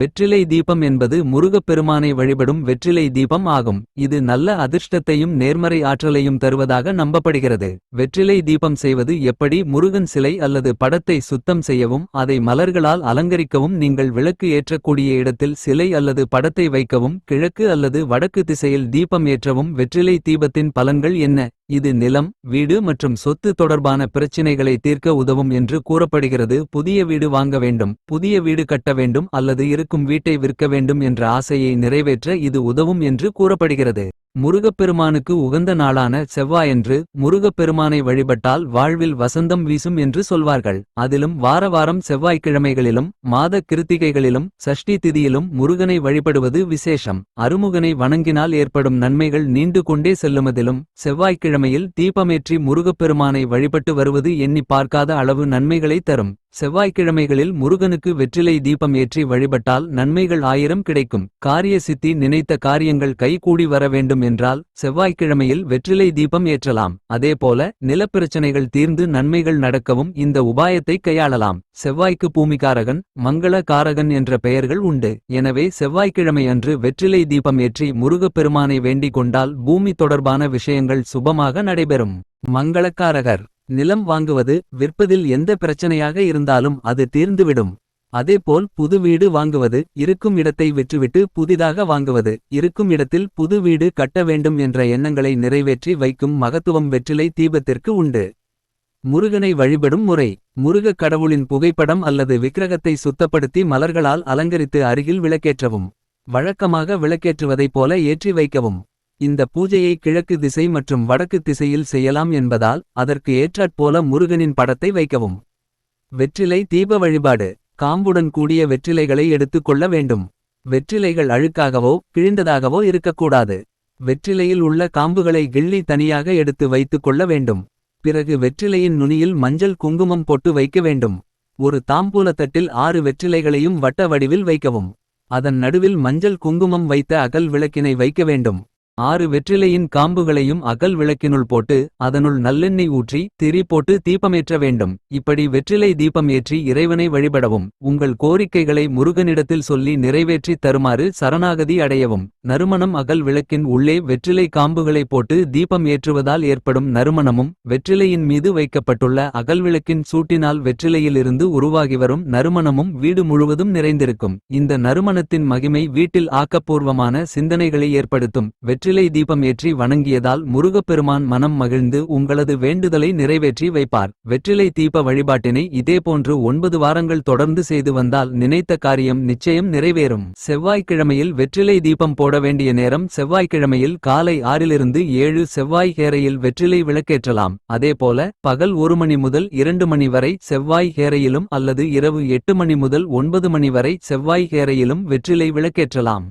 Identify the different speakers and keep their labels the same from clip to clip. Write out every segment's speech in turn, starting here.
Speaker 1: வெற்றிலை தீபம் என்பது முருகப்பெருமானை வழிபடும் வெற்றிலை தீபம் ஆகும். இது நல்ல அதிர்ஷ்டத்தையும் நேர்மறை ஆற்றலையும் தருவதாக நம்பப்படுகிறது. வெற்றிலை தீபம் செய்வது எப்படி முருகன் சிலை அல்லது படத்தை சுத்தம் செய்யவும் அதை மலர்களால் அலங்கரிக்கவும் நீங்கள் விளக்கு ஏற்றக்கூடிய இடத்தில் சிலை அல்லது படத்தை வைக்கவும் கிழக்கு அல்லது வடக்கு திசையில் தீபம் ஏற்றவும் வெற்றிலை தீபத்தின் பலன்கள் என்ன? இது நிலம் வீடு மற்றும் சொத்து தொடர்பான பிரச்சினைகளை தீர்க்க உதவும் என்று கூறப்படுகிறது. புதிய வீடு வாங்க வேண்டும். புதிய வீடு கட்ட வேண்டும் அல்லது இருக்கும் வீட்டை விற்க வேண்டும் என்ற ஆசையை நிறைவேற்ற இது உதவும் என்று கூறப்படுகிறது. முருகப்பெருமானுக்கு உகந்த நாளான செவ்வாயன்று முருகப்பெருமானை வழிபட்டால் வாழ்வில் வசந்தம் வீசும் என்று சொல்வார்கள். அதிலும் வார வாரம் செவ்வாய்க்கிழமைகளிலும் மாத கிருத்திகைகளிலும் சஷ்டி திதியிலும் முருகனை வழிபடுவது விசேஷம். அருமுகனை வணங்கினால் ஏற்படும் நன்மைகள் நீண்டு கொண்டே செல்லுமதிலும் செவ்வாய்க்கிழமையில் தீபமேற்றி முருகப்பெருமானை வழிபட்டு வருவது எண்ணி பார்க்காத அளவு நன்மைகளை தரும். செவ்வாய்க்கிழமைகளில் முருகனுக்கு வெற்றிலை தீபம் ஏற்றி வழிபட்டால் நன்மைகள் ஆயிரம் கிடைக்கும். காரிய சித்தி நினைத்த காரியங்கள் கைகூடி வர வேண்டும் என்றால் செவ்வாய்க்கிழமையில் வெற்றிலை தீபம் ஏற்றலாம். அதேபோல நிலப்பிரச்சனைகள் தீர்ந்து நன்மைகள் நடக்கவும் இந்த உபாயத்தை கையாளலாம். செவ்வாய்க்கு பூமிகாரகன் மங்கள காரகன் என்ற பெயர்கள் உண்டு. எனவே செவ்வாய்க்கிழமை அன்று வெற்றிலை தீபம் ஏற்றி முருகப்பெருமானை வேண்டிக் கொண்டால் பூமி தொடர்பான விஷயங்கள் சுபமாக நடைபெறும். மங்களக்காரகர். நிலம் வாங்குவது விற்பதில் எந்த பிரச்சனையாக இருந்தாலும் அது தீர்ந்துவிடும். அதேபோல் புது வீடு வாங்குவது இருக்கும் இடத்தை விற்றுவிட்டு புதிதாக வாங்குவது இருக்கும் இடத்தில் புது வீடு கட்ட வேண்டும் என்ற எண்ணங்களை நிறைவேற்றி வைக்கும் மகத்துவம் வெற்றிலை தீபத்திற்கு உண்டு. முருகனை வழிபடும் முறை. முருகக் கடவுளின் புகைப்படம் அல்லது விக்கிரகத்தை சுத்தப்படுத்தி மலர்களால் அலங்கரித்து அருகில் விளக்கேற்றவும். வழக்கமாக விளக்கேற்றுவதைப் போல ஏற்றி வைக்கவும். இந்த பூஜையை கிழக்கு திசை மற்றும் வடக்கு திசையில் செய்யலாம் என்பதால் அதற்கு ஏற்றாற்போல முருகனின் படத்தை வைக்கவும். வெற்றிலை தீப வழிபாடு. காம்புடன் கூடிய வெற்றிலைகளை எடுத்துக் கொள்ள வேண்டும். வெற்றிலைகள் அழுக்காகவோ கிழிந்ததாகவோ இருக்கக்கூடாது. வெற்றிலையில் உள்ள காம்புகளை கிள்ளி தனியாக எடுத்து வைத்துக் கொள்ள வேண்டும். பிறகு வெற்றிலையின் நுனியில் மஞ்சள் குங்குமம் போட்டு வைக்க வேண்டும். ஒரு தாம்பூலத்தட்டில் ஆறு வெற்றிலைகளையும் வட்ட வடிவில் வைக்கவும். அதன் நடுவில் மஞ்சள் குங்குமம் வைத்த அகல் விளக்கினை வைக்க வேண்டும். ஆறு வெற்றிலையின் காம்புகளையும் அகல் விளக்கினுள் போட்டு அதனுள் நல்லெண்ணெய் ஊற்றி திரி போட்டு தீபமேற்ற வேண்டும். இப்படி வெற்றிலை தீபம் ஏற்றி இறைவனை வழிபடவும் உங்கள் கோரிக்கைகளை முருகனிடத்தில் சொல்லி நிறைவேற்றி தருமாறு சரணாகதி அடையவும். நறுமணம் அகல் விளக்கின் உள்ளே வெற்றிலை காம்புகளை போட்டு தீபம் ஏற்றுவதால் ஏற்படும் நறுமணமும் வெற்றிலையின் மீது வைக்கப்பட்டுள்ள அகல் விளக்கின் சூட்டினால் வெற்றிலையிலிருந்து உருவாகி வரும் நறுமணமும் வீடு முழுவதும் நிறைந்திருக்கும். இந்த நறுமணத்தின் மகிமை வீட்டில் ஆக்கப்பூர்வமான சிந்தனைகளை ஏற்படுத்தும். வெற்றிலை தீபம் ஏற்றி வணங்கியதால் முருகப்பெருமான் மனம் மகிழ்ந்து உங்களது வேண்டுதலை நிறைவேற்றி வைப்பார். வெற்றிலை தீப வழிபாட்டினை இதேபோன்று ஒன்பது வாரங்கள் தொடர்ந்து செய்து வந்தால் நினைத்த காரியம் நிச்சயம் நிறைவேறும். செவ்வாய்க்கிழமையில் வெற்றிலை தீபம் போட வேண்டிய நேரம் செவ்வாய்க்கிழமையில் காலை ஆறிலிருந்து ஏழு செவ்வாய் ஹேரையில் வெற்றிலை விளக்கேற்றலாம். அதேபோல பகல் ஒரு மணி முதல் இரண்டு மணி வரை செவ்வாய் ஹேரையிலும் அல்லது இரவு எட்டு மணி முதல் ஒன்பது மணி வரை செவ்வாய் ஹேரையிலும் வெற்றிலை விளக்கேற்றலாம்.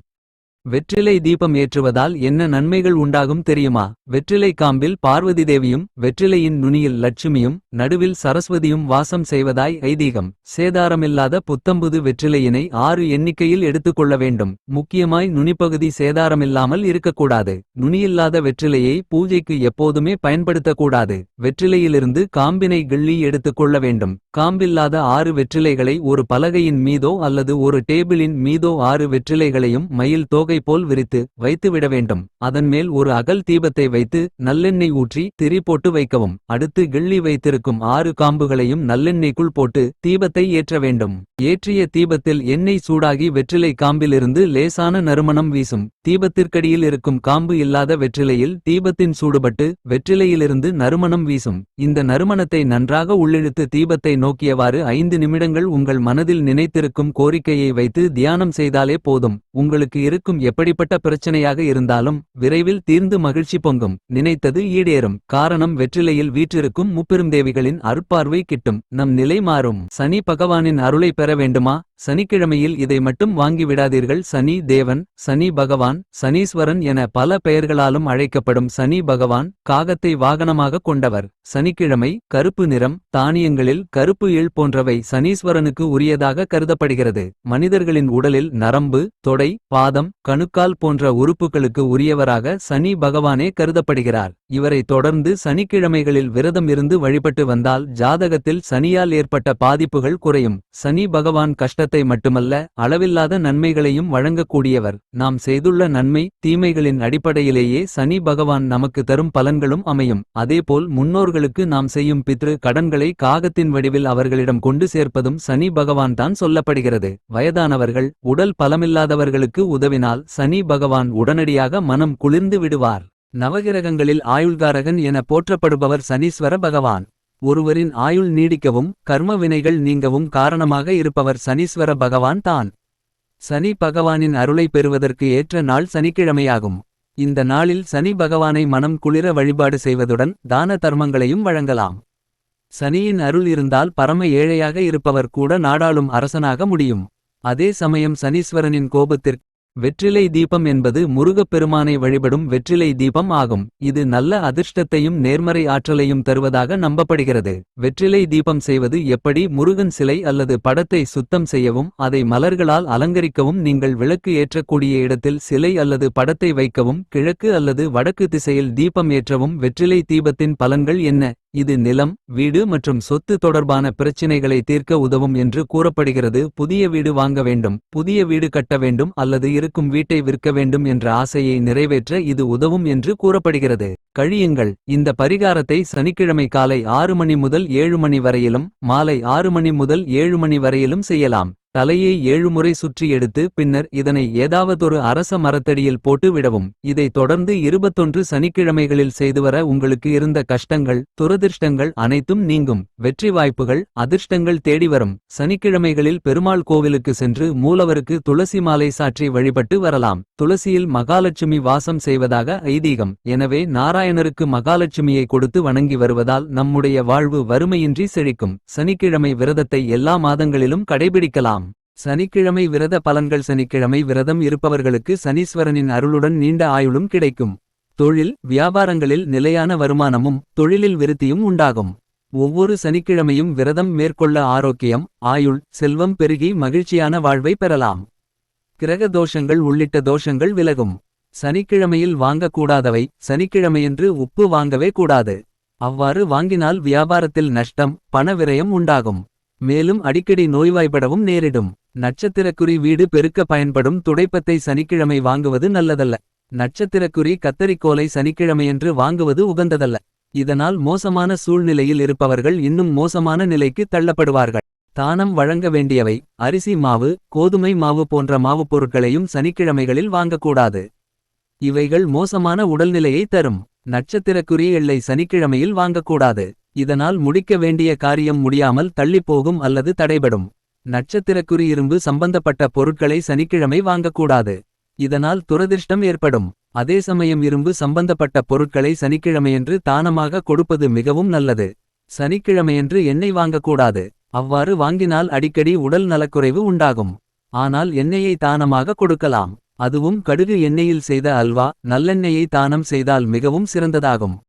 Speaker 1: வெற்றிலை தீபம் ஏற்றுவதால் என்ன நன்மைகள் உண்டாகும் தெரியுமா? வெற்றிலை காம்பில் பார்வதி தேவியும் வெற்றிலையின் நுனியில் லட்சுமியும் நடுவில் சரஸ்வதியும் வாசம் செய்வதாய் ஐதீகம். சேதாரமில்லாத புத்தம்புது வெற்றிலையினை ஆறு எண்ணிக்கையில் எடுத்துக்கொள்ள வேண்டும். முக்கியமாய் நுனிப்பகுதி சேதாரமில்லாமல் இருக்கக்கூடாது. நுனியில்லாத வெற்றிலையை பூஜைக்கு எப்போதுமே பயன்படுத்தக்கூடாது. வெற்றிலையிலிருந்து காம்பினை கிள்ளி எடுத்துக்கொள்ள வேண்டும். காம்பில்லாத ஆறு வெற்றிலைகளை ஒரு பலகையின் மீதோ அல்லது ஒரு டேபிளின் மீதோ ஆறு வெற்றிலைகளையும் மயில் தோகை போல் விரித்து வைத்துவிட வேண்டும். அதன்மேல் ஒரு அகல் தீபத்தை வைத்து நல்லெண்ணெய் ஊற்றி திரி போட்டு வைக்கவும். அடுத்து கிள்ளி வைத்திருக்கும் ஆறு காம்புகளையும் நல்லெண்ணெய்க்குள் போட்டு தீபத்தை ஏற்ற வேண்டும். ஏற்றிய தீபத்தில் எண்ணெய் சூடாகி வெற்றிலை காம்பிலிருந்து லேசான நறுமணம் வீசும். தீபத்திற்கடியில் இருக்கும் காம்பு இல்லாத வெற்றிலையில் தீபத்தின் சூடுபட்டு வெற்றிலையிலிருந்து நறுமணம் வீசும். இந்த நறுமணத்தை நன்றாக உள்ளிழுத்து தீபத்தை நோக்கியவாறு ஐந்து நிமிடங்கள் உங்கள் மனதில் நினைத்திருக்கும் கோரிக்கையை வைத்து தியானம் செய்தாலே போதும். உங்களுக்கு இருக்கும் எப்படிப்பட்ட பிரச்சனையாக இருந்தாலும் விரைவில் தீர்ந்து மகிழ்ச்சி பொங்கும். நினைத்தது ஈடேறும். காரணம் வெற்றிலையில் வீற்றிருக்கும் முப்பெருந்தேவிகளின் அருட்பார்வை கிட்டும். நம் நிலை மாறும். சனி பகவானின் அருளை பெற வேண்டுமா? சனிக்கிழமையில் இதை மட்டும் வாங்கிவிடாதீர்கள். சனி தேவன் சனி பகவான் சனீஸ்வரன் என பல பெயர்களாலும் அழைக்கப்படும் சனி பகவான் காகத்தை வாகனமாக கொண்டவர். சனிக்கிழமை கருப்பு நிறம் தானியங்களில் கருப்பு எள் போன்றவை சனீஸ்வரனுக்கு உரியதாக கருதப்படுகிறது. மனிதர்களின் உடலில் நரம்பு தொடை பாதம் கணுக்கால் போன்ற உறுப்புகளுக்கு உரியவராக சனி பகவானே கருதப்படுகிறார். இவரை தொடர்ந்து சனிக்கிழமைகளில் விரதம் இருந்து வழிபட்டு வந்தால் ஜாதகத்தில் சனியால் ஏற்பட்ட பாதிப்புகள் குறையும். சனி பகவான் கஷ்ட செல்வத்தை மட்டுமல்ல அளவில்லாத நன்மைகளையும் வழங்கக்கூடியவர். நாம் செய்துள்ள நன்மை தீமைகளின் அடிப்படையிலேயே சனி பகவான் நமக்கு தரும் பலன்களும் அமையும். அதேபோல் முன்னோர்களுக்கு நாம் செய்யும் பித்ரு கடன்களை காகத்தின் வடிவில் அவர்களிடம் கொண்டு சேர்ப்பதும் சனி பகவான் தான் சொல்லப்படுகிறது. வயதானவர்கள் உடல் பலமில்லாதவர்களுக்கு உதவினால் சனி பகவான் உடனடியாக மனம் குளிர்ந்து விடுவார். நவகிரகங்களில் ஆயுள்காரகன் என போற்றப்படுபவர் சனீஸ்வர பகவான். ஒருவரின் ஆயுள் நீடிக்கவும் கர்ம வினைகள் நீங்கவும் காரணமாக இருப்பவர் சனீஸ்வர பகவான் தான். சனி பகவானின் அருளை பெறுவதற்கு ஏற்ற நாள் சனிக்கிழமையாகும். இந்த நாளில் சனி பகவானை மனம் குளிர வழிபாடு செய்வதுடன் தான தர்மங்களையும் வழங்கலாம். சனியின் அருள் இருந்தால் பரம ஏழையாக இருப்பவர் கூட நாடாளும் அரசனாக முடியும். அதே சமயம் சனீஸ்வரனின் கோபத்திற்கு வெற்றிலை தீபம் என்பது முருகப்பெருமானை வழிபடும் வெற்றிலை தீபம் ஆகும். இது நல்ல அதிர்ஷ்டத்தையும் நேர்மறை ஆற்றலையும் தருவதாக நம்பப்படுகிறது. வெற்றிலை தீபம் செய்வது எப்படி முருகன் சிலை அல்லது படத்தை சுத்தம் செய்யவும் அதை மலர்களால் அலங்கரிக்கவும் நீங்கள் விளக்கு ஏற்றக்கூடிய இடத்தில் சிலை அல்லது படத்தை வைக்கவும் கிழக்கு அல்லது வடக்கு திசையில் தீபம் ஏற்றவும் வெற்றிலை தீபத்தின் பலன்கள் என்ன? இது நிலம் வீடு மற்றும் சொத்து தொடர்பான பிரச்சினைகளை தீர்க்க உதவும் என்று கூறப்படுகிறது. புதிய வீடு வாங்க வேண்டும் புதிய வீடு கட்ட வேண்டும் அல்லது இருக்கும் வீட்டை விற்க வேண்டும் என்ற ஆசையை நிறைவேற்ற இது உதவும் என்று கூறப்படுகிறது. கழியுங்கள் இந்த பரிகாரத்தை சனிக்கிழமை காலை ஆறு மணி முதல் ஏழு மணி வரையிலும் மாலை ஆறு மணி முதல் ஏழு மணி வரையிலும் செய்யலாம். தலையை ஏழுமுறை சுற்றி எடுத்து பின்னர் இதனை ஏதாவதொரு அரச மரத்தடியில் போட்டு விடவும். இதை தொடர்ந்து இருபத்தொன்று சனிக்கிழமைகளில் செய்துவர உங்களுக்கு இருந்த கஷ்டங்கள் துரதிர்ஷ்டங்கள் அனைத்தும் நீங்கும். வெற்றி வாய்ப்புகள் அதிர்ஷ்டங்கள் தேடி வரும். சனிக்கிழமைகளில் பெருமாள் கோவிலுக்கு சென்று மூலவருக்கு துளசி மாலை சாற்றி வழிபட்டு வரலாம். துளசியில் மகாலட்சுமி வாசம் செய்வதாக ஐதீகம். எனவே நாராயணருக்கு மகாலட்சுமியை கொடுத்து வணங்கி வருவதால் நம்முடைய வாழ்வு வறுமையின்றி செழிக்கும். சனிக்கிழமை விரதத்தை எல்லா மாதங்களிலும் கடைபிடிக்கலாம். சனிக்கிழமை விரத பலன்கள். சனிக்கிழமை விரதம் இருப்பவர்களுக்கு சனீஸ்வரனின் அருளுடன் நீண்ட ஆயுளும் கிடைக்கும். தொழில் வியாபாரங்களில் நிலையான வருமானமும் தொழிலில் விருத்தியும் உண்டாகும். ஒவ்வொரு சனிக்கிழமையும் விரதம் மேற்கொள்ள ஆரோக்கியம் ஆயுள் செல்வம் பெருகி மகிழ்ச்சியான வாழ்வை பெறலாம். கிரக தோஷங்கள் உள்ளிட்ட தோஷங்கள் விலகும். சனிக்கிழமையில் வாங்கக்கூடாதவை சனிக்கிழமையன்று உப்பு வாங்கவே கூடாது. அவ்வாறு வாங்கினால் வியாபாரத்தில் நஷ்டம் பண விரயம் உண்டாகும். மேலும் அடிக்கடி நோய்வாய்ப்படவும் நேரிடும். நட்சத்திரக்குறி வீடு பெருக்க பயன்படும் துடைப்பத்தை சனிக்கிழமை வாங்குவது நல்லதல்ல. நட்சத்திரக்குறி கத்தரிக்கோலை சனிக்கிழமையன்று வாங்குவது உகந்ததல்ல. இதனால் மோசமான சூழ்நிலையில் இருப்பவர்கள் இன்னும் மோசமான நிலைக்கு தள்ளப்படுவார்கள். தானம் வழங்க வேண்டியவை அரிசி மாவு கோதுமை மாவு போன்ற மாவுப் பொருட்களையும் சனிக்கிழமைகளில் வாங்கக்கூடாது. இவைகள் மோசமான உடல்நிலையை தரும். நட்சத்திரக்குறி எல்லை சனிக்கிழமையில் வாங்கக்கூடாது. இதனால் முடிக்க வேண்டிய காரியம் முடியாமல் தள்ளிப்போகும் அல்லது தடைபடும். நட்சத்திரக்குறி இரும்பு சம்பந்தப்பட்ட பொருட்களை சனிக்கிழமை வாங்கக்கூடாது. இதனால் துரதிர்ஷ்டம் ஏற்படும். அதே சமயம் இரும்பு சம்பந்தப்பட்ட பொருட்களை சனிக்கிழமையன்று தானமாக கொடுப்பது மிகவும் நல்லது. சனிக்கிழமையன்று எண்ணெய் வாங்கக்கூடாது. அவ்வாறு வாங்கினால் அடிக்கடி உடல் நலக்குறைவு உண்டாகும். ஆனால் எண்ணெயை தானமாக கொடுக்கலாம். அதுவும் கடுகு எண்ணெயில் செய்த அல்வா நல்லெண்ணெயை தானம் செய்தால் மிகவும் சிறந்ததாகும்.